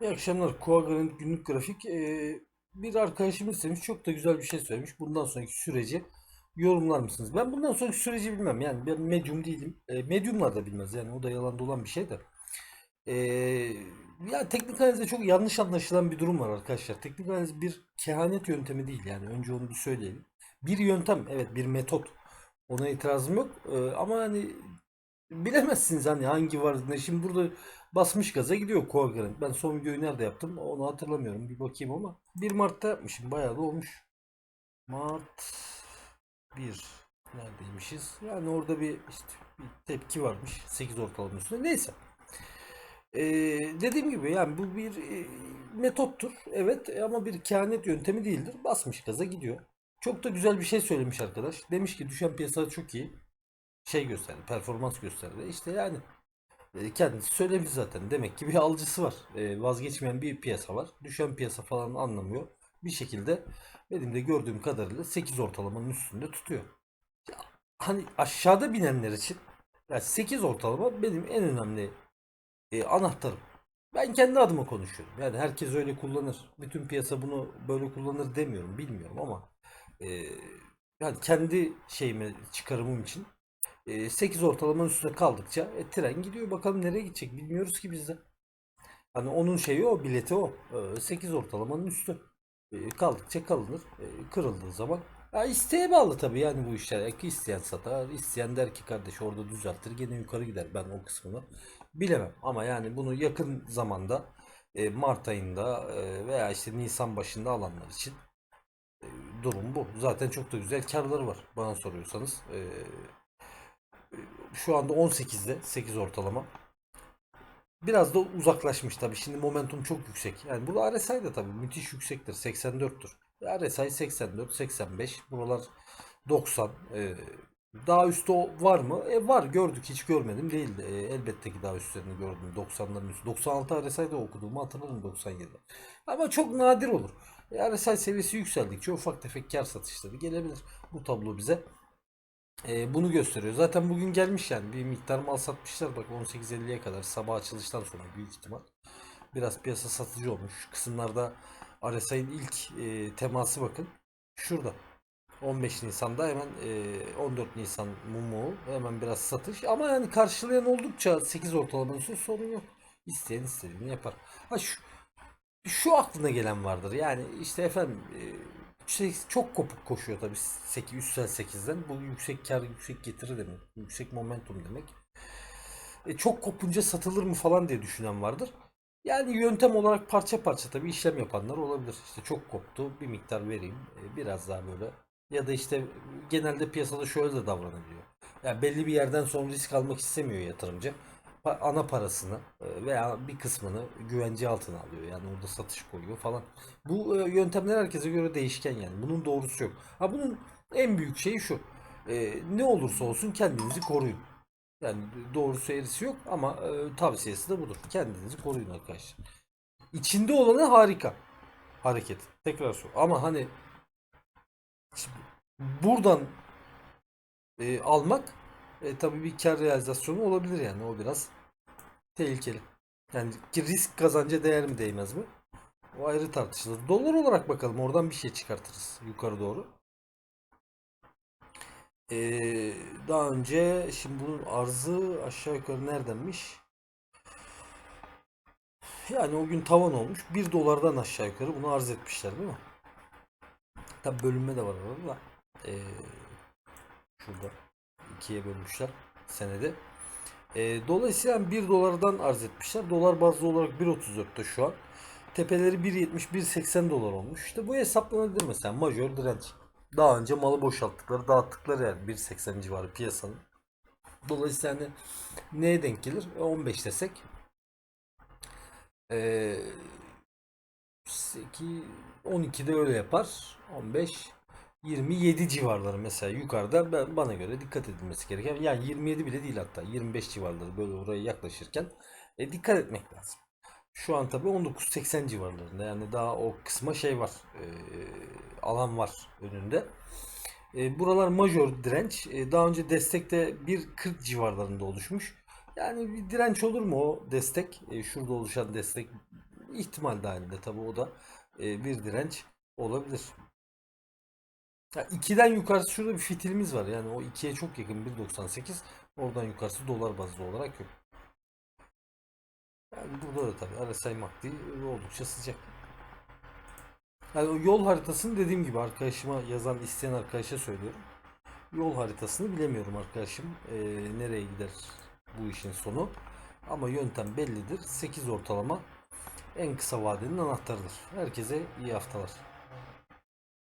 İyi akşamlar. Kuagra'nın günlük grafik. Ee, bir arkadaşım istemiş. Çok da güzel bir şey söylemiş. Bundan sonraki süreci yorumlar mısınız? Ben bundan sonraki süreci bilmem. Yani ben medyum değilim. E, medyumlar da bilmez. Yani o da yalan dolan bir şey de. Ee, ya teknik analizde çok yanlış anlaşılan bir durum var arkadaşlar. Teknik analiz bir kehanet yöntemi değil. Yani önce onu bir söyleyelim. Bir yöntem. Evet bir metot. Ona itirazım yok. Ee, ama hani bilemezsiniz hani hangi var ne. Şimdi burada basmış gaza gidiyor Quadrant. Ben son videoyu nerede yaptım onu hatırlamıyorum. Bir bakayım ama 1 Mart'ta yapmışım. Bayağı da olmuş. Mart 1 neredeymişiz? Yani orada bir işte bir tepki varmış. 8 ortalama üstünde. Neyse. Ee, dediğim gibi yani bu bir e, metottur. Evet ama bir kehanet yöntemi değildir. Basmış gaza gidiyor. Çok da güzel bir şey söylemiş arkadaş. Demiş ki düşen piyasa çok iyi. Şey gösterdi, performans gösterdi. İşte yani e, kendisi söylemiş zaten. Demek ki bir alıcısı var. E, vazgeçmeyen bir piyasa var. Düşen piyasa falan anlamıyor. Bir şekilde benim de gördüğüm kadarıyla 8 ortalamanın üstünde tutuyor. Ya, hani aşağıda binenler için ya 8 ortalama benim en önemli e, anahtarım. Ben kendi adıma konuşuyorum. Yani herkes öyle kullanır. Bütün piyasa bunu böyle kullanır demiyorum. Bilmiyorum ama e, yani kendi şeyime çıkarımım için 8 ortalamanın üstüne kaldıkça e, tren gidiyor. Bakalım nereye gidecek bilmiyoruz ki biz de. Hani onun şeyi o, bileti o. E, 8 ortalamanın üstü. E, kaldıkça kalınır. E, kırıldığı zaman. Ya isteğe bağlı tabii yani bu işler. E, isteyen satar, isteyen der ki kardeş orada düzeltir, gene yukarı gider. Ben o kısmını bilemem. Ama yani bunu yakın zamanda e, Mart ayında e, veya işte Nisan başında alanlar için e, durum bu. Zaten çok da güzel karları var bana soruyorsanız. E, şu anda 18'de 8 ortalama. Biraz da uzaklaşmış tabii. Şimdi momentum çok yüksek. Yani bu RSI de tabii müthiş yüksektir. 84'tür. RSI 84, 85. Buralar 90. Ee, daha üstü var mı? E var gördük. Hiç görmedim değil. E, elbette ki daha üstlerini gördüm. 90'ların üstü. 96 RSI'de okuduğumu hatırlarım 97'de. Ama çok nadir olur. E, RSI seviyesi yükseldikçe ufak tefek kar satışları gelebilir. Bu tablo bize e, bunu gösteriyor. Zaten bugün gelmiş yani bir miktar mal satmışlar bak 18.50'ye kadar sabah açılıştan sonra büyük ihtimal. Biraz piyasa satıcı olmuş. Kısımlarda RSI'nin ilk e, teması bakın. Şurada. 15 Nisan'da hemen e, 14 Nisan mumu hemen biraz satış ama yani karşılayan oldukça 8 ortalamanın üstü sorun yok. İsteyen istediğini yapar. Ha şu, şu aklına gelen vardır. Yani işte efendim e, şey çok kopuk koşuyor tabii 8 üstsel 8'den. Bu yüksek kar yüksek getiri demek. Yüksek momentum demek. E, çok kopunca satılır mı falan diye düşünen vardır. Yani yöntem olarak parça parça tabii işlem yapanlar olabilir. İşte çok koptu bir miktar vereyim e, biraz daha böyle. Ya da işte genelde piyasada şöyle de davranılıyor. Yani belli bir yerden sonra risk almak istemiyor yatırımcı. Ana parasını e, veya bir kısmını güvence altına alıyor. Yani orada satış koyuyor falan. Bu e, yöntemler herkese göre değişken yani. Bunun doğrusu yok. Ha bunun en büyük şeyi şu. E, ne olursa olsun kendinizi koruyun. Yani doğrusu eğrisi yok ama tavsiyesi de budur. Kendinizi koruyun arkadaşlar. İçinde olanı harika. Hareket. Tekrar sor. Ama hani buradan almak e, tabii bir kar realizasyonu olabilir yani. O biraz tehlikeli. Yani risk kazanca değer mi değmez mi? O ayrı tartışılır. Dolar olarak bakalım. Oradan bir şey çıkartırız yukarı doğru. Ee, daha önce şimdi bunun arzı aşağı yukarı neredenmiş? Yani o gün tavan olmuş. 1 dolardan aşağı yukarı bunu arz etmişler değil mi? Tabi bölünme de var arada da. Ee, şurada ikiye bölmüşler senede. Ee, dolayısıyla 1 dolardan arz etmişler. Dolar bazlı olarak 1.34'te şu an. Tepeleri 1.70 1.80 dolar olmuş. İşte bu hesaplanabilir mesela majör direnç. Daha önce malı boşalttıkları, dağıttıkları yer 1.80 civarı piyasanın. Dolayısıyla hani neye denk gelir? E, 15 desek. Ee, 8, 12'de öyle yapar. 15 27 civarları mesela yukarıda ben, bana göre dikkat edilmesi gereken yani 27 bile değil hatta 25 civarları böyle oraya yaklaşırken e, dikkat etmek lazım. Şu an tabii 19.80 civarlarında yani daha o kısma şey var e, alan var önünde. E, buralar major direnç. E, daha önce destekte 1.40 civarlarında oluşmuş. Yani bir direnç olur mu o destek? E, şurada oluşan destek ihtimal dahilinde tabi o da e, bir direnç olabilir. Ya 2'den yukarısı şurada bir fitilimiz var. Yani o 2'ye çok yakın 1.98. Oradan yukarısı dolar bazlı olarak yok. Yani burada da tabii RSI MACD oldukça sıcak. Yani o yol haritasını dediğim gibi arkadaşıma yazan isteyen arkadaşa söylüyorum. Yol haritasını bilemiyorum arkadaşım. Ee, nereye gider bu işin sonu. Ama yöntem bellidir. 8 ortalama en kısa vadenin anahtarıdır. Herkese iyi haftalar.